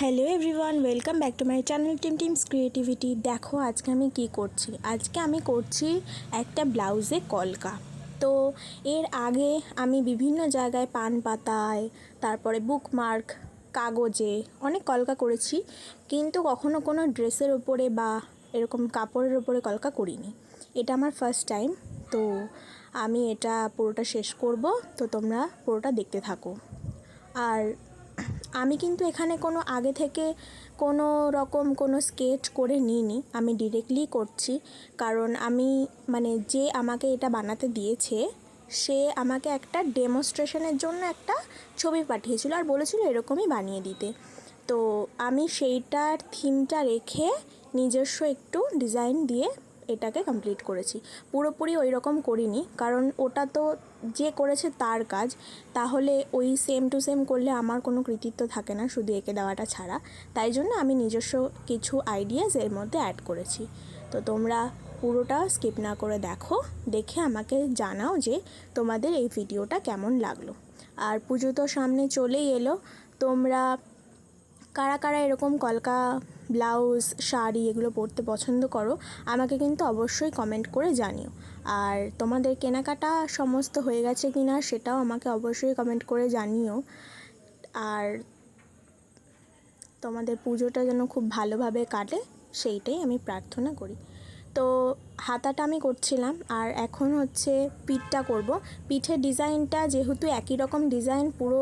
Hello everyone welcome back to my channel team teams creativity দেখো আজকে আমি কি করছি? আজকে আমি করছি একটা ব্লাউজে কলকা। তো এর আগে আমি বিভিন্ন জায়গায় পান পাতায়, তারপরে বুকমার্ক কাগজে অনেক কলকা করেছি, কিন্তু কখনো কোনো ড্রেসের ওপরে বা এরকম কাপড়ের ওপরে কলকা করিনি। এটা আমার ফার্স্ট টাইম তো আমি এটা পুরোটা শেষ করব, তো তোমরা পুরোটা দেখতে থাকো। আর আমি কিন্তু এখানে কোনো আগে থেকে কোনো রকম কোনো স্কেচ করে নিইনি। আমি ডিরেক্টলি করছি। কারণ আমি মানে যে আমাকে এটা বানাতে দিয়েছে, সে আমাকে একটা ডেমনস্ট্রেশনের জন্য একটা ছবি পাঠিয়েছিল আর বলেছিল এরকমই বানিয়ে দিতে। তো আমি সেইটার থিমটা রেখে নিজস্ব একটু ডিজাইন দিয়ে এটাকে কমপ্লিট করেছি। পুরোপুরি ওই রকম করিনি, কারণ ওটা তো যে করেছে তার কাজ। তাহলে ওই সেম টু সেম করলে আমার কোনো কৃতিত্ব থাকে না শুধু এঁকে দেওয়াটা ছাড়া। তাই জন্য আমি নিজস্ব কিছু আইডিয়াস এর মধ্যে অ্যাড করেছি। তো তোমরা পুরোটা স্কিপ না করে দেখো, দেখে আমাকে জানাও যে তোমাদের এই ভিডিওটা কেমন লাগল। আর পুজো তো সামনে চলেই এলো, তোমরা কারা কারা এরকম কলকা ব্লাউজ, শাড়ি এগুলো পরতে পছন্দ করো, আমাকে কিন্তু অবশ্যই কমেন্ট করে জানিও। আর তোমাদের কেনাকাটা সমস্ত হয়ে গেছে কি না সেটাও আমাকে অবশ্যই কমেন্ট করে জানিও। আর তোমাদের পুজোটা যেন খুব ভালোভাবে কাটে, সেইটাই আমি প্রার্থনা করি। তো হাতাটা আমি করছিলাম আর এখন হচ্ছে পিঠটা করব। পিঠের ডিজাইনটা যেহেতু একই রকম ডিজাইন পুরো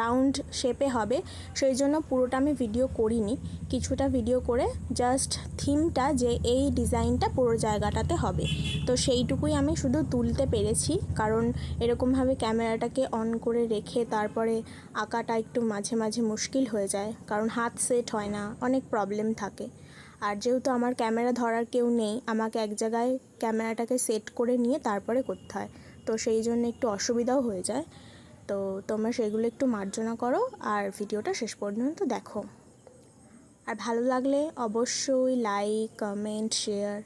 রাউন্ড শেপে হবে, সেই জন্য পুরোটা আমি ভিডিও করিনি। কিছুটা ভিডিও করে জাস্ট থিমটা যে এই ডিজাইনটা পুরো জায়গাটাতে হবে। তো সেইটুকুই আমি শুধু তুলতে পেরেছি, কারণ এরকমভাবে ক্যামেরাটাকে অন করে রেখে তারপরে আঁকাটা একটু মাঝে মাঝে মুশকিল হয়ে যায়, কারণ হাত সেট হয় না, অনেক প্রবলেম থাকে। আর যেহেতু আমার ক্যামেরা ধরার কেউ নেই, আমাকে এক জায়গায় ক্যামেরাটাকে সেট করে নিয়ে তারপরে করতে হয়। তো সেই জন্য একটু অসুবিধাও হয়ে যায়। তো তোমরা সেগুলো একটু মার্জনা করো আর ভিডিওটা শেষ পর্যন্ত দেখো। আর ভালো লাগলে অবশ্যই লাইক কমেন্ট শেয়ার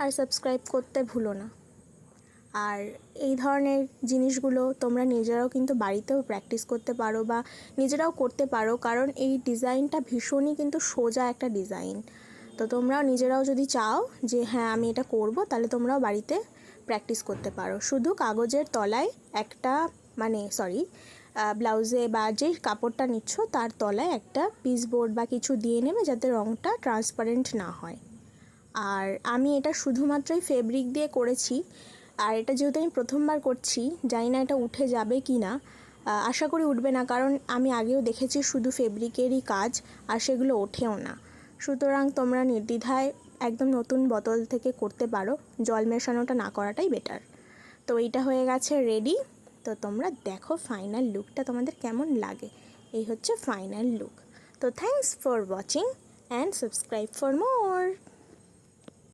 আর সাবস্ক্রাইব করতে ভুলো না। আর এই ধরনের জিনিসগুলো তোমরা নিজেরাও কিন্তু বাড়িতেও প্র্যাকটিস করতে পারো বা নিজেরাও করতে পারো, কারণ এই ডিজাইনটা ভীষণই কিন্তু সোজা একটা ডিজাইন তো তোমরাও নিজেরাও যদি চাও যে হ্যাঁ আমি এটা করব, তাহলে তোমরাও বাড়িতে প্র্যাকটিস করতে পারো। শুধু কাগজের তলায় একটা মানে সরি ব্লাউজে বা যে কাপড়টা নিচ্ছ, তার তলায় একটা পিস বোর্ড বা কিছু দিয়ে নেবে যাতে রঙটা ট্রান্সপারেন্ট না হয়। আর আমি এটা শুধুমাত্রই ফেব্রিক দিয়ে করেছি। আর এটা যেহেতু আমি প্রথমবার করছি, জানি না এটা উঠে যাবে কি না আশা করি উঠবে না, কারণ আমি আগেও দেখেছি শুধু ফেব্রিকেরই কাজ, আর সেগুলো ওঠেও না। সুতরাং তোমরা নির্দ্বিধায় একদম নতুন বোতল থেকে করতে পারো। জল মেশানোটা না করাটাই বেটার তো এইটা হয়ে গেছে রেডি তো তোমরা দেখো ফাইনাল লুকটা তোমাদের কেমন লাগে। এই হচ্ছে ফাইনাল লুক তো thanks for watching and subscribe for more